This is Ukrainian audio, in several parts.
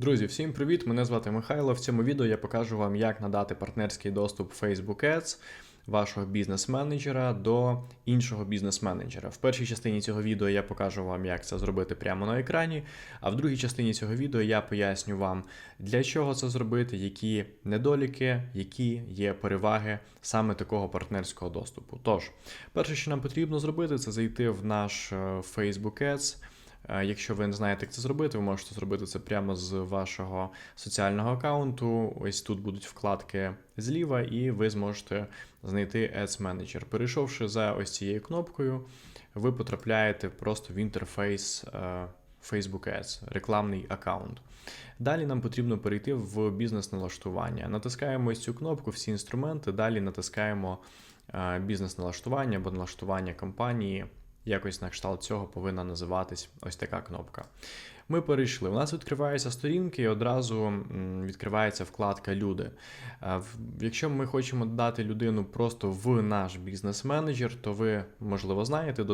Друзі, всім привіт! Мене звати Михайло. В цьому відео я покажу вам, як надати партнерський доступ Facebook Ads вашого бізнес-менеджера до іншого бізнес-менеджера. В першій частині цього відео я покажу вам, як це зробити прямо на екрані. А в другій частині цього відео я поясню вам, для чого це зробити, які недоліки, які є переваги саме такого партнерського доступу. Тож, перше, що нам потрібно зробити, це зайти в наш е, Facebook Ads. Е, Якщо ви не знаєте, як це зробити, ви можете зробити це прямо з вашого соціального аккаунту. Ось тут будуть вкладки зліва, і ви зможете знайти Ads Manager. Перейшовши за ось цією кнопкою, ви потрапляєте просто в інтерфейс е, Facebook Ads, рекламний аккаунт. Далі нам потрібно перейти в бізнес-налаштування. Натискаємо ось цю кнопку, всі інструменти, далі натискаємо е, бізнес-налаштування або налаштування компанії. Якось на кшталт цього повинна називатись ось така кнопка. Ми перейшли. У нас відкриваються сторінки, і одразу відкривається вкладка Люди. Е, Якщо ми хочемо додати людину просто в наш бізнес-менеджер, то ви, можливо, знаєте,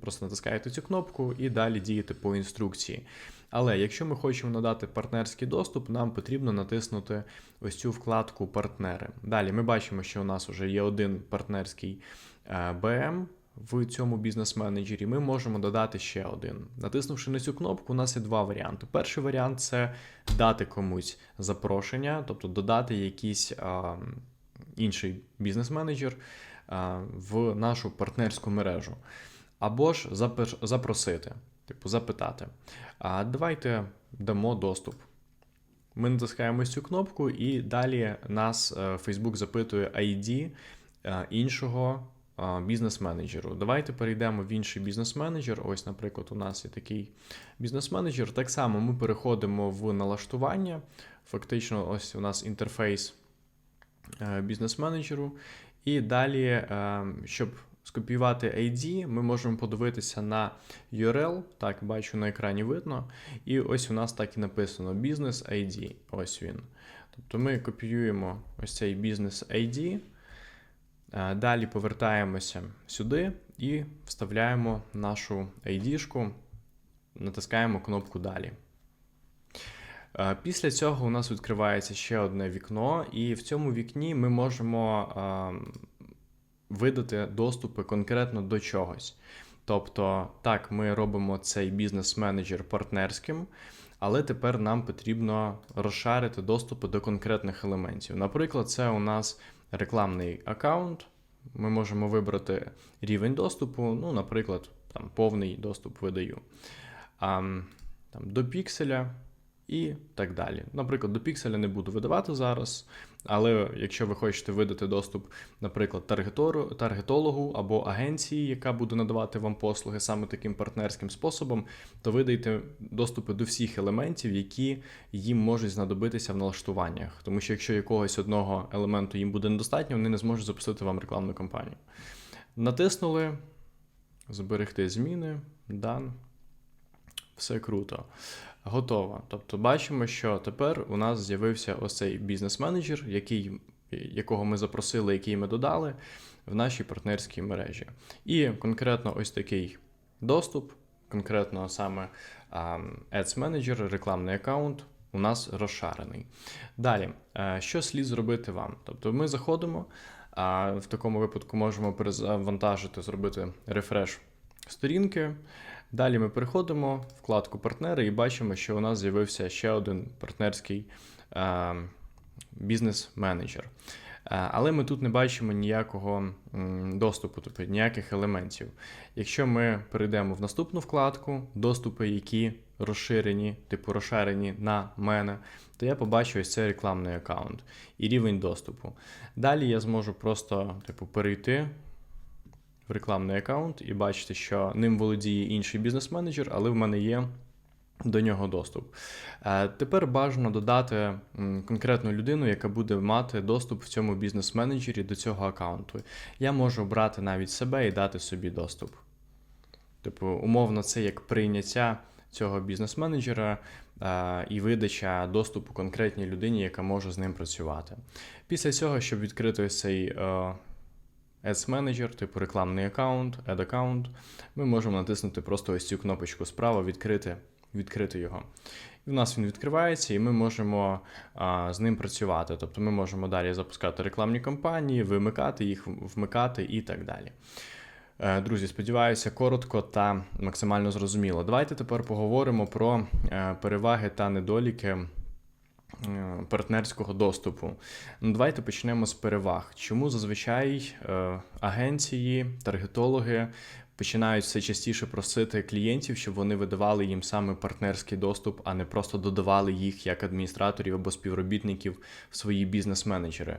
просто натискаєте цю кнопку і далі дієте по інструкції. Але якщо ми хочемо надати партнерський доступ, нам потрібно натиснути ось цю вкладку Партнери. Далі ми бачимо, що у нас вже є один партнерський е, БМ в цьому бізнес-менеджері. Ми можемо додати ще один. Натиснувши на цю кнопку, у нас є два варіанти. Перший варіант це дати комусь запрошення, тобто додати якийсь а, інший бізнес-менеджер а, в нашу партнерську мережу. Або ж запросити, типу запитати. А давайте дамо доступ. Ми натискаємо цю кнопку, і далі нас е, Facebook запитує ID е, іншого бізнес-менеджеру. Давайте перейдемо в інший бізнес-менеджер. Ось, наприклад, у нас є такий бізнес-менеджер. Так само ми переходимо в налаштування. Фактично, ось у нас інтерфейс е, бізнес-менеджеру. І далі, е, щоб скопіювати ID, ми можемо подивитися на URL. Так, бачу на екрані видно. І ось у нас так і написано Business ID. Ось він. Тобто ми копіюємо ось цей Business ID. Е, Далі повертаємося сюди і вставляємо нашу ID-шку, натискаємо кнопку Далі. Е, Після цього у нас відкривається ще одне вікно, і в цьому вікні ми можемо ем, видати доступи конкретно до чогось. Тобто, так, ми робимо цей бізнес-менеджер партнерським, але тепер нам потрібно розшарити доступи до конкретних елементів. Наприклад, це у нас рекламний аккаунт. Ми можемо вибрати рівень доступу, ну, наприклад, там повний доступ видаю. А, там, до пікселя і так далі. Наприклад, до пікселя не буду видавати зараз, але якщо ви хочете видати доступ, наприклад, таргетору- таргетологу або агенції, яка буде надавати вам послуги саме таким партнерським способом, то видайте доступи до всіх елементів, які їм можуть знадобитися в налаштуваннях. Тому що якщо якогось одного елементу їм буде недостатньо, вони не зможуть запустити вам рекламну кампанію. Натиснули, зберегти зміни, дан. Все круто. Готово. Тобто бачимо, що тепер у нас з'явився ось цей бізнес-менеджер, який, якого ми запросили, який ми додали в нашій партнерській мережі. І конкретно ось такий доступ, конкретно саме Ads Manager, рекламний аккаунт. У нас розшарений. Далі, е, що слід зробити вам? Тобто ми заходимо, а в такому випадку можемо перезавантажити, зробити рефреш сторінки. Далі ми переходимо в вкладку партнери і бачимо, що у нас з'явився ще один партнерський е, бізнес-менеджер. Е, але ми тут не бачимо ніякого доступу, тобто ніяких елементів. Якщо ми перейдемо в наступну вкладку, доступи, які розширені, типу розширені на мене, то я побачу ось цей рекламний аккаунт і рівень доступу. Далі я зможу просто типу, перейти в рекламний аккаунт і бачите, що ним володіє інший бізнес-менеджер, але в мене є до нього доступ. Е, Тепер бажано додати конкретну людину, яка буде мати доступ в цьому бізнес-менеджері до цього аккаунту. Я можу обрати навіть себе і дати собі доступ. Типу, умовно, це як прийняття цього бізнес-менеджера е, і видача доступу конкретній людині, яка може з ним працювати. Після цього, щоб відкрити цей е, Ads Manager, типу рекламний аккаунт, Ad аккаунт, ми можемо натиснути просто ось цю кнопочку справа, відкрити відкрити його. І в нас він відкривається, і ми можемо а, з ним працювати. Тобто ми можемо далі запускати рекламні кампанії, вимикати їх, вмикати і так далі. Е, Друзі, сподіваюся, коротко та максимально зрозуміло. Давайте тепер поговоримо про е, переваги та недоліки партнерського доступу. Ну, Давайте почнемо з переваг. Чому зазвичай е, агенції, таргетологи починають все частіше просити клієнтів, щоб вони видавали їм саме партнерський доступ, а не просто додавали їх як адміністраторів або співробітників в свої бізнес-менеджери.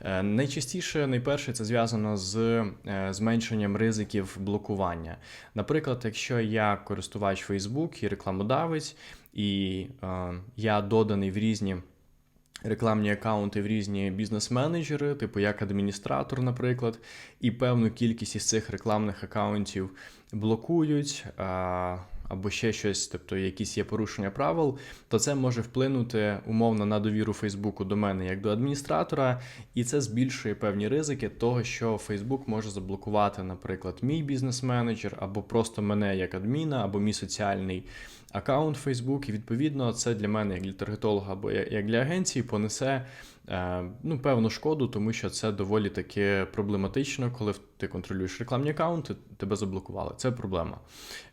Е, Найчастіше, найперше, це зв'язано з е, зменшенням ризиків блокування. Наприклад, якщо я користувач Facebook і рекламодавець, і е, я доданий в різні. Рекламні акаунти в різні бізнес-менеджери, типу як адміністратор, наприклад, і певну кількість із цих рекламних акаунтів блокують або ще щось, тобто якісь є порушення правил, то це може вплинути умовно на довіру Фейсбуку до мене як до адміністратора, і це збільшує певні ризики того, що Фейсбук може заблокувати, наприклад, мій бізнес-менеджер, або просто мене як адміна, або мій соціальний аккаунт Facebook, і відповідно це для мене, як для таргетолога або як для агенції, понесе ну, певну шкоду, тому що це доволі таки проблематично, коли ти контролюєш рекламні аккаунти, тебе заблокували. Це проблема.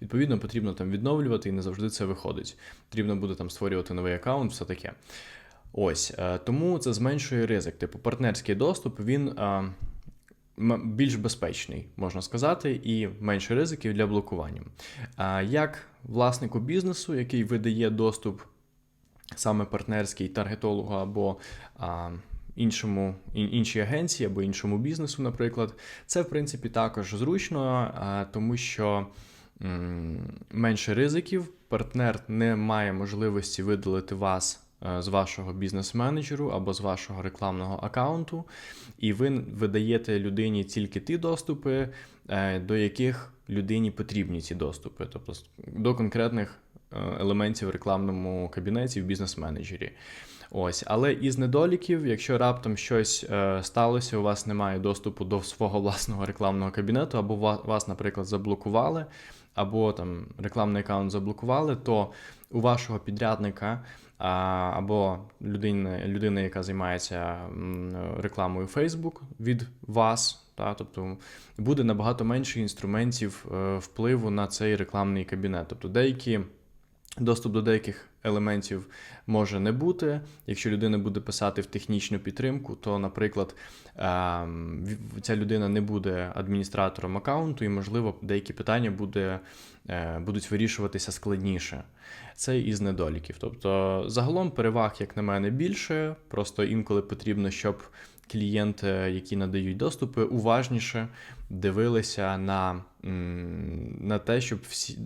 Відповідно, потрібно там відновлювати, і не завжди це виходить. Потрібно буде там створювати новий аккаунт, все таке. Ось е, тому це зменшує ризик. Типу, партнерський доступ він. Е, більш безпечний, можна сказати, і менше ризиків для блокування. Як власнику бізнесу, який видає доступ саме партнерський таргетологу або іншому, іншій агенції або іншому бізнесу, наприклад, це в принципі також зручно, тому що. Менше ризиків, партнер не має можливості видалити вас Е, з вашого бізнес-менеджеру або з вашого рекламного аккаунту, і ви видаєте людині тільки ті доступи, е, до яких людині потрібні ці доступи, тобто до конкретних елементів в рекламному кабінеті в бізнес-менеджері. Ось, але із недоліків, якщо раптом щось е, сталося, у вас немає доступу до свого власного рекламного кабінету, або вас, наприклад, заблокували, або там рекламний аккаунт заблокували, то у вашого підрядника або людина, людина, яка займається рекламою Facebook від вас. Та, тобто буде набагато менше інструментів е, впливу на цей рекламний кабінет. Тобто деякі доступ до деяких елементів може не бути. Якщо людина буде писати в технічну підтримку, то, наприклад, ем, ця людина не буде адміністратором аккаунту, і, можливо, деякі питання буде, е, будуть вирішуватися складніше. Це із недоліків. Тобто, загалом переваг, як на мене, більше, просто інколи потрібно, щоб клієнти, які надають доступи, уважніше дивилися на на те, щоб всі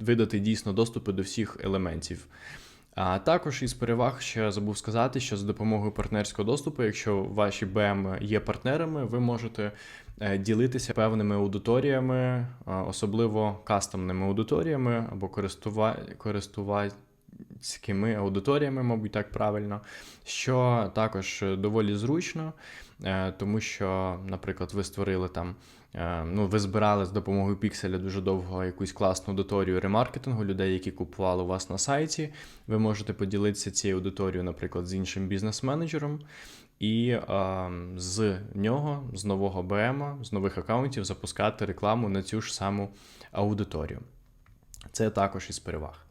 видати дійсно доступи до всіх елементів. А також із переваг ще забув сказати, що за допомогою партнерського доступу, якщо ваші БМ є партнерами, ви можете е, ділитися певними аудиторіями, особливо кастомними аудиторіями або користува... користувацькими аудиторіями, мабуть, так правильно, що також доволі зручно, е, тому що, наприклад, ви створили там. Е, ну, ви збирали з допомогою пікселя дуже довго якусь класну аудиторію ремаркетингу, людей, які купували у вас на сайті. Ви можете поділитися цією аудиторією, наприклад, з іншим бізнес-менеджером, і а, з нього, з нового БМ, з нових аккаунтів запускати рекламу на цю ж саму аудиторію. Це також із переваг.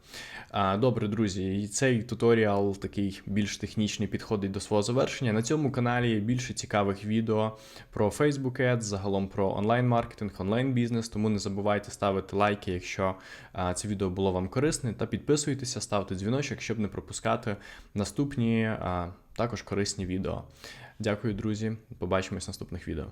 Добре, друзі, і цей туторіал такий більш технічний підходить до свого завершення. На цьому каналі є більше цікавих відео про Facebook Ads, загалом про онлайн-маркетинг, онлайн-бізнес. Тому не забувайте ставити лайки, якщо це відео було вам корисне, та підписуйтеся, ставте дзвіночок, щоб не пропускати наступні також корисні відео. Дякую, друзі. Побачимось в наступних відео.